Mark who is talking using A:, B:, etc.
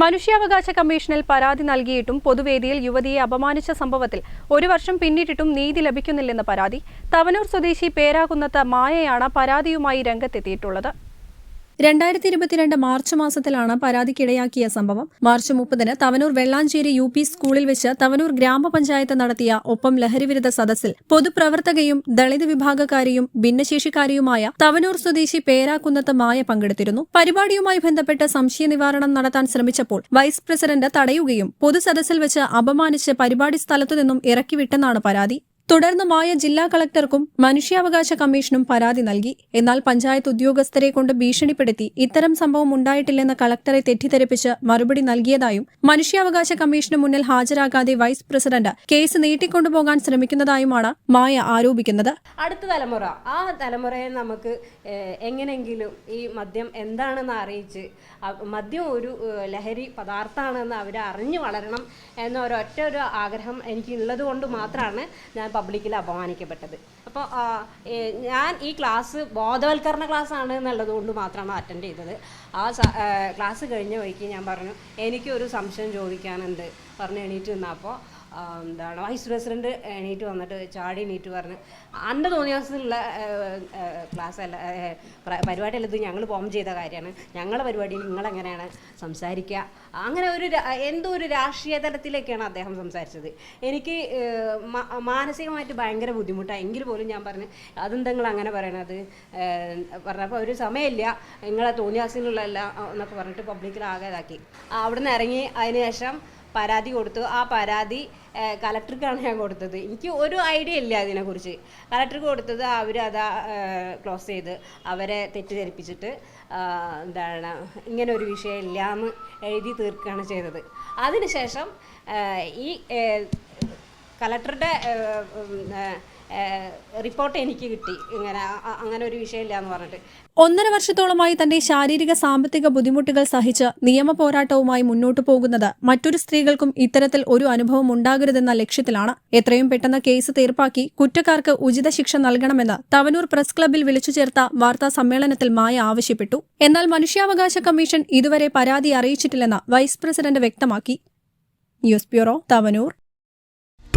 A: മനുഷ്യാവകാശ കമ്മീഷനിൽ പരാതി നൽകിയിട്ടും പൊതുവേദിയിൽ യുവതിയെ അപമാനിച്ച സംഭവത്തിൽ ഒരു വർഷം പിന്നിട്ടിട്ടും നീതി ലഭിക്കുന്നില്ലെന്ന് പരാതി. തവനൂർ സ്വദേശി പേരാകുന്നത്ത് മായയാണ് പരാതിയുമായി രംഗത്തെത്തിയിട്ടുള്ളത്. രണ്ടായിരത്തി ഇരുപത്തിരണ്ട് മാർച്ച് മാസത്തിലാണ് പരാതിക്കിടയാക്കിയ സംഭവം. മാർച്ച് മുപ്പതിന് തവനൂർ വെള്ളാഞ്ചേരി യു പി സ്കൂളിൽ വെച്ച് തവനൂർ ഗ്രാമപഞ്ചായത്ത് നടത്തിയ ഒപ്പം ലഹരിവിരുദ്ധ സദസ്സിൽ പൊതുപ്രവർത്തകയും ദളിത് വിഭാഗക്കാരിയും ഭിന്നശേഷിക്കാരിയുമായ തവനൂർ സ്വദേശി പേരാക്കുന്നത്ത് മായ പങ്കെടുത്തിരുന്നു. പരിപാടിയുമായി ബന്ധപ്പെട്ട് സംശയ നിവാരണം നടത്താൻ ശ്രമിച്ചപ്പോൾ വൈസ് പ്രസിഡന്റ് തടയുകയും പൊതുസദസ്സിൽ വെച്ച് അപമാനിച്ച് പരിപാടി സ്ഥലത്തു നിന്നും ഇറക്കിവിട്ടെന്നാണ് പരാതി. തുടർന്ന് മായ ജില്ലാ കളക്ടർക്കും മനുഷ്യാവകാശ കമ്മീഷനും പരാതി നൽകി. എന്നാൽ പഞ്ചായത്ത് ഉദ്യോഗസ്ഥരെ കൊണ്ട് ഭീഷണിപ്പെടുത്തി ഇത്തരം സംഭവം ഉണ്ടായിട്ടില്ലെന്ന് കളക്ടറെ തെറ്റിദ്ധരിപ്പിച്ച് മറുപടി നൽകിയതായും മനുഷ്യാവകാശ കമ്മീഷന് മുന്നിൽ ഹാജരാകാതെ വൈസ് പ്രസിഡന്റ് കേസ് നീട്ടിക്കൊണ്ടുപോകാൻ ശ്രമിക്കുന്നതായുമാണ് മായ ആരോപിക്കുന്നത്.
B: അടുത്ത തലമുറ. ആ തലമുറയെ നമുക്ക് എങ്ങനെങ്കിലും ഈ മദ്യം എന്താണെന്ന് അറിയിച്ച് മദ്യം ഒരു ലഹരി പദാർത്ഥമാണെന്ന് അവർ അറിഞ്ഞു വളരണം എന്ന ഒരൊറ്റ ഒരു ആഗ്രഹം എനിക്കുള്ളത് കൊണ്ട് മാത്രമാണ് ഞാൻ പബ്ലിക്കിൽ അപമാനിക്കപ്പെട്ടത്. അപ്പോൾ ഞാൻ ഈ ക്ലാസ് ബോധവൽക്കരണ ക്ലാസ് ആണ് എന്നുള്ളത് കൊണ്ട് മാത്രമാണ് അറ്റൻഡ് ചെയ്തത്. ആ ക്ലാസ് കഴിഞ്ഞ വഴിക്ക് ഞാൻ പറഞ്ഞു എനിക്കൊരു സംശയം ചോദിക്കാനുണ്ട്. പറഞ്ഞ് എണീറ്റ് നിന്നപ്പോൾ എന്താണ് വൈസ് പ്രസിഡന്റ് എണീറ്റ് വന്നിട്ട് ചാടി എണീറ്റ് പറഞ്ഞ് അന്റെ തോന്നിയ ദിവസത്തിലുള്ള ക്ലാസ് അല്ല പരിപാടി അല്ലത് ഞങ്ങൾ ഫോം ചെയ്ത കാര്യമാണ്. ഞങ്ങളുടെ പരിപാടിയിൽ നിങ്ങളെങ്ങനെയാണ് സംസാരിക്കുക അങ്ങനെ ഒരു എന്തോ ഒരു രാഷ്ട്രീയ തലത്തിലേക്കാണ് അദ്ദേഹം സംസാരിച്ചത്. എനിക്ക് മാനസികമായിട്ട് ഭയങ്കര ബുദ്ധിമുട്ടാണ് എങ്കിൽ പോലും ഞാൻ പറഞ്ഞു അതെന്താ നിങ്ങൾ അങ്ങനെ പറയണത്? പറഞ്ഞപ്പോൾ ഒരു സമയമില്ല. നിങ്ങളെ തോന്നിയാസിനുള്ളതല്ല എന്നൊക്കെ പറഞ്ഞിട്ട് പബ്ലിക്കിൽ ആകെ ഇതാക്കി. അവിടുന്ന് ഇറങ്ങി അതിനുശേഷം പരാതി കൊടുത്തു. ആ പരാതി കലക്ടർക്കാണ് ഞാൻ കൊടുത്തത്. എനിക്ക് ഒരു ഐഡിയ ഇല്ല അതിനെക്കുറിച്ച്. കലക്ടർക്ക് കൊടുത്തത് അവർ അത് ക്ലോസ് ചെയ്ത് അവരെ തെറ്റിദ്ധരിപ്പിച്ചിട്ട് എന്താണ് ഇങ്ങനെ ഒരു വിഷയം ഇല്ലാന്ന് എഴുതി തീർക്കുകയാണ് ചെയ്തത്. അതിനുശേഷം ഈ കലക്ടറുടെ റിപ്പോർട്ട് എനിക്ക് കിട്ടി. ഇങ്ങനെ അങ്ങനെ ഒരു വിഷയമില്ല എന്ന് പറഞ്ഞിട്ട്.
A: ഒന്നര വർഷത്തോളമായി തന്റെ ശാരീരിക സാമ്പത്തിക ബുദ്ധിമുട്ടുകൾ സഹിച്ച് നിയമ പോരാട്ടവുമായി മുന്നോട്ടു പോകുന്നത് മറ്റൊരു സ്ത്രീകൾക്കും ഇത്തരത്തിൽ ഒരു അനുഭവം ഉണ്ടാകരുതെന്ന ലക്ഷ്യത്തിലാണ്. എത്രയും പെട്ടെന്ന് കേസ് തീർപ്പാക്കി കുറ്റക്കാർക്ക് ഉചിത ശിക്ഷ നൽകണമെന്ന് തവനൂർ പ്രസ് ക്ലബിൽ വിളിച്ചു ചേർത്ത വാർത്താ സമ്മേളനത്തിൽ മായ ആവശ്യപ്പെട്ടു. എന്നാൽ മനുഷ്യാവകാശ കമ്മീഷൻ ഇതുവരെ പരാതി അറിയിച്ചിട്ടില്ലെന്ന് വൈസ് പ്രസിഡന്റ് വ്യക്തമാക്കി. News bureau Thavanur.